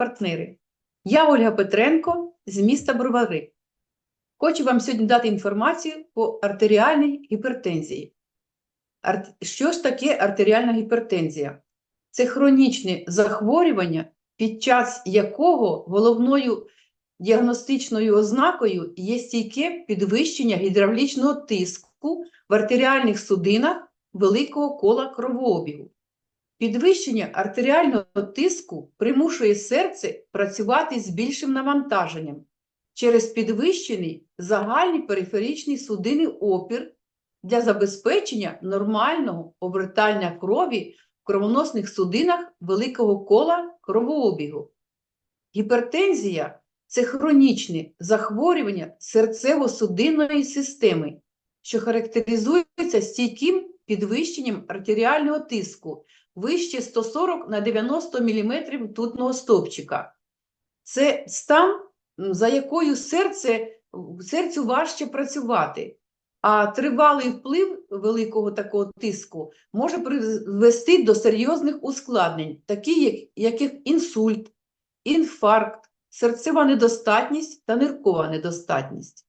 партнери. Я Ольга Петренко з міста Бровари. Хочу вам сьогодні дати інформацію по артеріальній гіпертензії. Що ж таке артеріальна гіпертензія? Це хронічне захворювання, під час якого головною діагностичною ознакою є стійке підвищення гідравлічного тиску в артеріальних судинах великого кола кровообігу. Підвищення артеріального тиску примушує серце працювати з більшим навантаженням через підвищений загальний периферичний судинний опір для забезпечення нормального обертання крові в кровоносних судинах великого кола кровообігу. Гіпертензія це хронічне захворювання серцево-судинної системи, що характеризується стійким підвищенням артеріального тиску вище 140 на 90 мм тутного стовпчика. Це стан, за якою серце, серцю важче працювати, а тривалий вплив великого такого тиску може привести до серйозних ускладнень, такі як, інсульт, інфаркт, серцева недостатність та ниркова недостатність.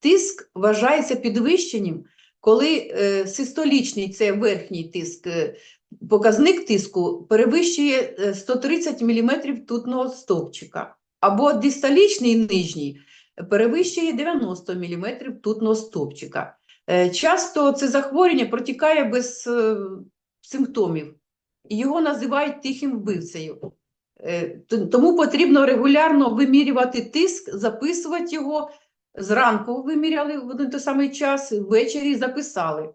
Тиск вважається підвищеним, коли е, систолічний, це верхній тиск, е, показник тиску перевищує е, 130 мм тутного стовпчика, або дисталічний нижній перевищує 90 мм тутного стовпчика. Е, Часто це захворювання протікає без е, симптомів, його називають тихим вбивцею. Е, Тому потрібно регулярно вимірювати тиск, записувати його. Зранку виміряли в один той самий час, ввечері записали.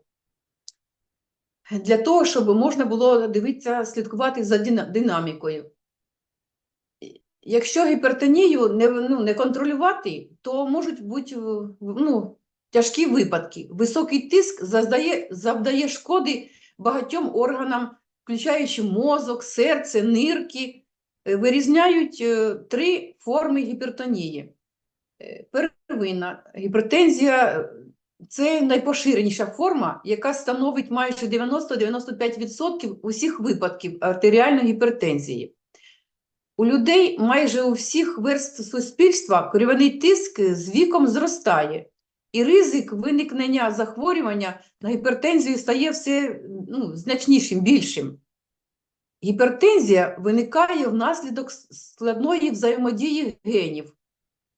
Для того, щоб можна було дивитися, слідкувати за динамікою. Якщо гіпертонію не, ну, не контролювати, то можуть бути е, ну, тяжкі випадки. Високий тиск завдає, завдає шкоди багатьом органам, включаючи мозок, серце, нирки. Е, Вирізняють е, три форми гіпертонії. Первинна гіпертензія це найпоширеніша форма, яка становить майже 90-95% усіх випадків артеріальної гіпертензії. У людей майже у всіх верств суспільства кров'яний тиск з віком зростає, і ризик виникнення захворювання на гіпертензію стає все ну, значнішим, більшим. Гіпертензія виникає внаслідок складної взаємодії генів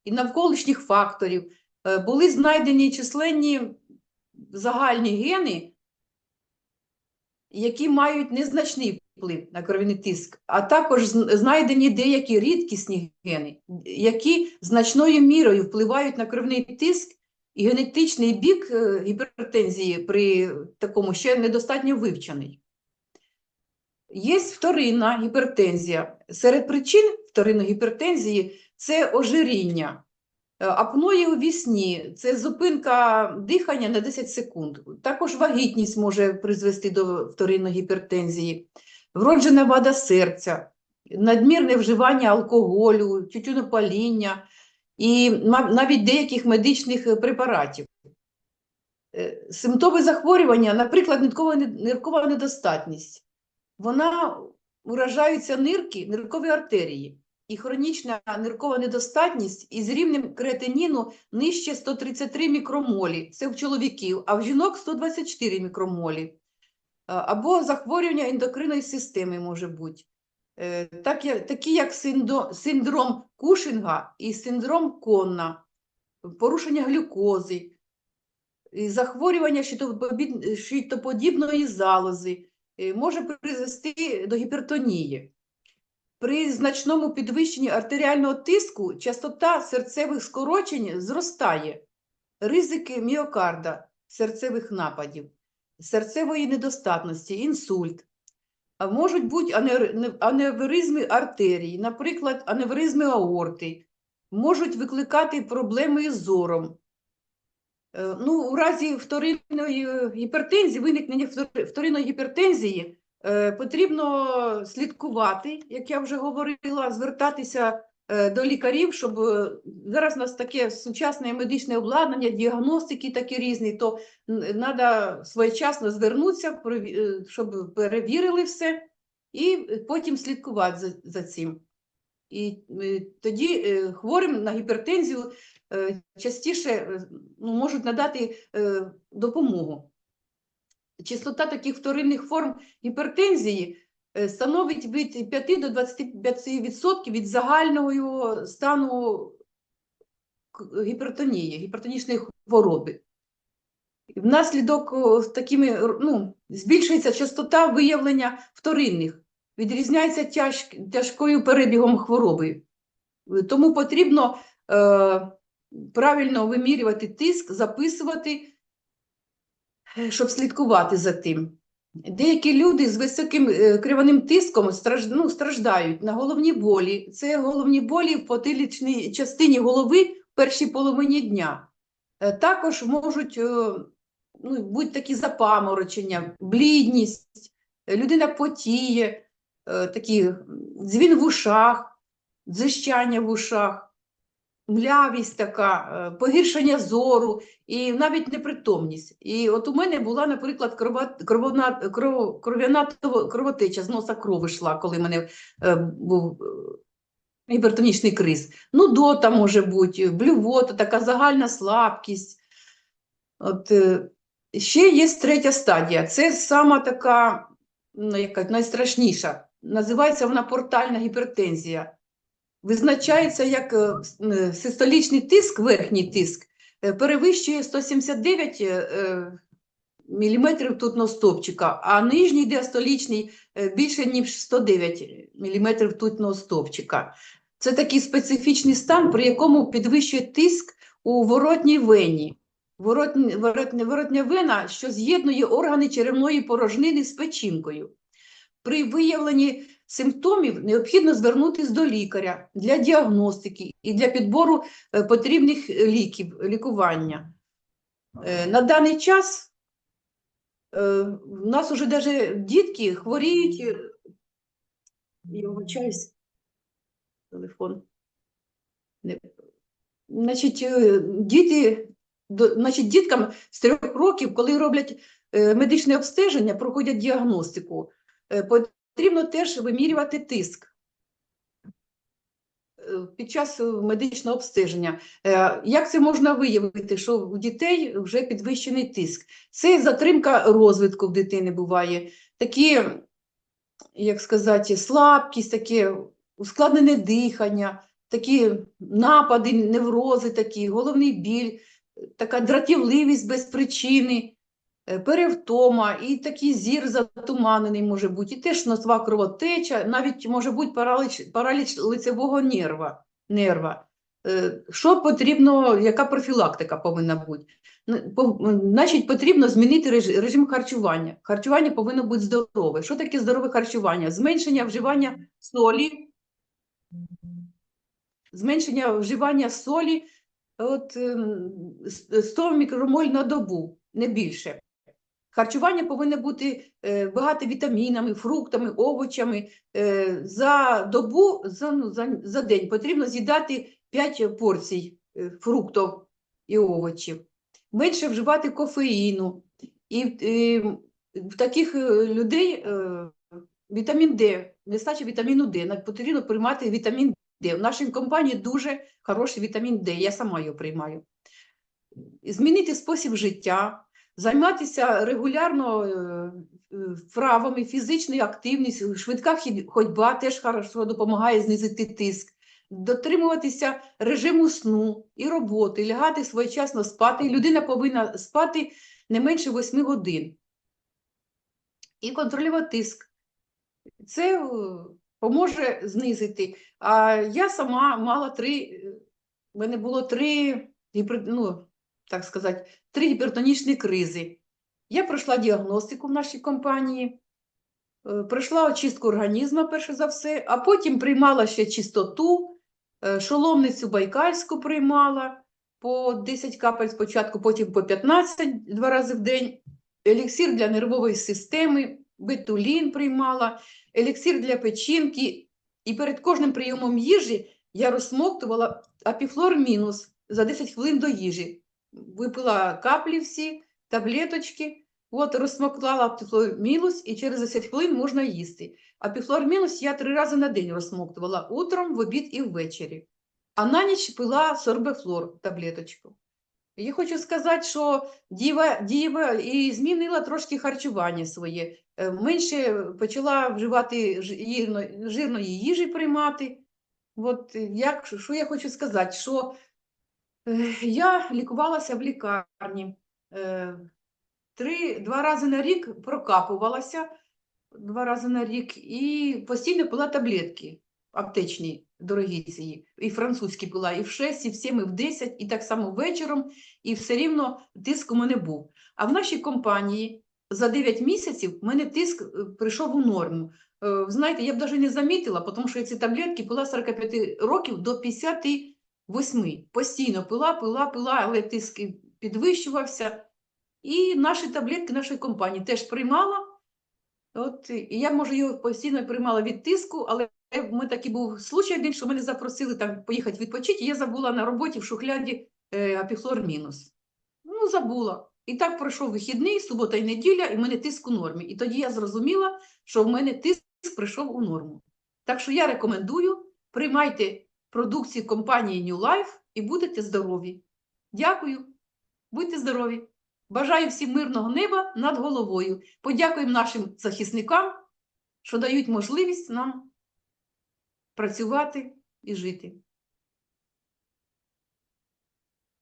і навколишніх факторів. Е, Були знайдені численні загальні гени, які мають незначний вплив на кров'яний тиск, а також знайдені деякі рідкісні гени, які значною мірою впливають на кров'яний тиск, і генетичний бік е, гіпертензії при такому ще недостатньо вивчений. Є вторинна гіпертензія. Серед причин вторинної гіпертензії це ожиріння. Е, Апноє у вісні це зупинка дихання на 10 секунд. Також вагітність може призвести до вторинної гіпертензії, вроджена вада серця, надмірне вживання алкоголю, тютюнопаління і навіть деяких медичних е, препаратів. Е, Симптоми захворювання, наприклад, ниркова, недостатність. Вона уражаються нирки, ниркові артерії і хронічна ниркова недостатність із рівнем креатиніну нижче 133 мікромолі. Це в чоловіків, а в жінок 124 мікромолі. Або захворювання ендокринної системи може бути. Е, Так, такі як синдром Кушинга і синдром Конна, порушення глюкози, захворювання щитоподібної залози е, може призвести до гіпертонії. При значному підвищенні артеріального тиску частота серцевих скорочень зростає, ризики міокарда, серцевих нападів, серцевої недостатності, інсульт. Можуть бути аневризми артерій, наприклад, аневризми аорти, можуть викликати проблеми із зором. Е, Ну, у разі вторинної гіпертензії, виникнення вторинної гіпертензії, потрібно слідкувати, як я вже говорила, звертатися е, до лікарів, щоб е, зараз у нас таке сучасне медичне обладнання, діагностики такі різні, то треба своєчасно звернутися, е, щоб перевірили все, і потім слідкувати за, за цим. І е, тоді е, хворим на гіпертензію е, частіше е, ну, можуть надати е, допомогу. Частота таких вторинних форм гіпертензії е, становить від 5 до 25% від загального стану гіпертонії, гіпертонічної хвороби. Внаслідок такими, ну, збільшується частота виявлення вторинних, відрізняється тяж, тяжкою перебігом хвороби. Тому потрібно е, правильно вимірювати тиск, записувати, щоб слідкувати за тим. Деякі люди з високим е, криваним тиском страж, ну, страждають на головні болі. Це головні болі в потилічній частині голови в першій половині дня. Е, Також можуть е, ну, бути такі запаморочення, блідність, е, людина потіє, е, такі дзвін в ушах, дзищання в ушах, млявість така, е, погіршення зору і навіть непритомність. І от у мене була, наприклад, крова, кровона, кров, кров'яна кровотеча, з носа кров йшла, коли в мене е, був е, гіпертонічний криз. Нудота може бути, блювота, така загальна слабкість. От, е, ще є третя стадія. Це сама така, ну, яка найстрашніша. Називається вона портальна гіпертензія. Визначається як е, е, систолічний тиск, верхній тиск, е, перевищує 179 е, мм тутного а нижній диастолічний е, більше, ніж 109 мм тутного стовпчика. Це такий специфічний стан, при якому підвищує тиск у воротній вені. Воротні, воротня, воротня вена, що з'єднує органи черевної порожнини з печінкою. При виявленні симптомів необхідно звернутися до лікаря для діагностики і для підбору е, потрібних ліків, лікування. Е, На даний час е, в нас уже навіть дітки хворіють. е, Я вибачаюсь, телефон. Значить, е, діти, значить, діткам з трьох років, коли роблять е, медичне обстеження, проходять діагностику, е, потрібно теж вимірювати тиск е, під час е, медичного обстеження. Е, Як це можна виявити, що у дітей вже підвищений тиск? Це затримка розвитку в дитини буває, такі, як сказати, слабкість, таке ускладнене дихання, такі напади, неврози, такі, головний біль, така дратівливість без причини, перевтома, і такий зір затуманений може бути, і теж носова кровотеча, навіть може бути параліч, параліч лицевого нерва. нерва. Е, Що потрібно, яка профілактика повинна бути? Значить, потрібно змінити режим харчування. Харчування повинно бути здорове. Що таке здорове харчування? Зменшення вживання солі, зменшення вживання солі от, ем, 100 мікромоль на добу, не більше. Харчування повинно бути е, багато вітамінами, фруктами, овочами. Е, за добу, за, ну, за, за день потрібно з'їдати 5 порцій е, фруктів і овочів. Менше вживати кофеїну. І, і в таких людей вітамін Д, нестача вітаміну Д, на- потрібно приймати вітамін Д. В нашій компанії дуже хороший вітамін Д, я сама його приймаю. Змінити спосіб життя, займатися регулярно е, е, вправами, фізичною активністю, швидка ходьба теж хорошо допомагає знизити тиск, дотримуватися режиму сну і роботи, лягати своєчасно спати. Людина повинна спати не менше 8 годин. І контролювати тиск. Це е, поможе знизити. А я сама мала три, в мене було три, ну, так сказати, три гіпертонічні кризи. Я пройшла діагностику в нашій компанії, е, пройшла очистку організму, перше за все, а потім приймала ще чистоту, е, шоломницю байкальську приймала по 10 капель спочатку, потім по 15 два рази в день, еліксир для нервової системи, бетулін приймала, еліксир для печінки. І перед кожним прийомом їжі я розсмоктувала апіфлор мінус за 10 хвилин до їжі. Випила каплі всі, таблеточки, От розсмоктала піфлормілус і через 10 хвилин можна їсти. А піфлормілус я три рази на день розсмоктувала утром, в обід і ввечері. А на ніч пила сорбефлор таблеточку. Я хочу сказати, що діва, діва і змінила трошки харчування своє. Е, Менше почала вживати жирно, жирної їжі приймати. От е, як, що я хочу сказати, що я лікувалася в лікарні. Е, Три, два рази на рік прокапувалася два рази на рік і постійно пила таблетки аптечні, дорогі ці, і французькі пила, і в 6, і в 7, і в 10, і так само вечором, і все рівно тиск у мене був. А в нашій компанії за 9 місяців в мене тиск е, прийшов у норму. Е, Знаєте, я б навіть не замітила, тому що я ці таблетки пила з 45 років до 58. Постійно пила, пила, пила, але тиск підвищувався. І наші таблетки нашої компанії теж приймала. От, і я, може, його постійно приймала від тиску, але в мене такий був случай один, що мене запросили там поїхати відпочити, і я забула на роботі в шухляді е, апіфлор мінус. Ну, забула. І так пройшов вихідний, субота і неділя, і в мене тиск у нормі. І тоді я зрозуміла, що в мене тиск прийшов у норму. Так що я рекомендую, приймайте продукцію компанії New Life і будете здорові. Дякую, будьте здорові! Бажаю всім мирного неба над головою. Подякуємо нашим захисникам, що дають можливість нам працювати і жити.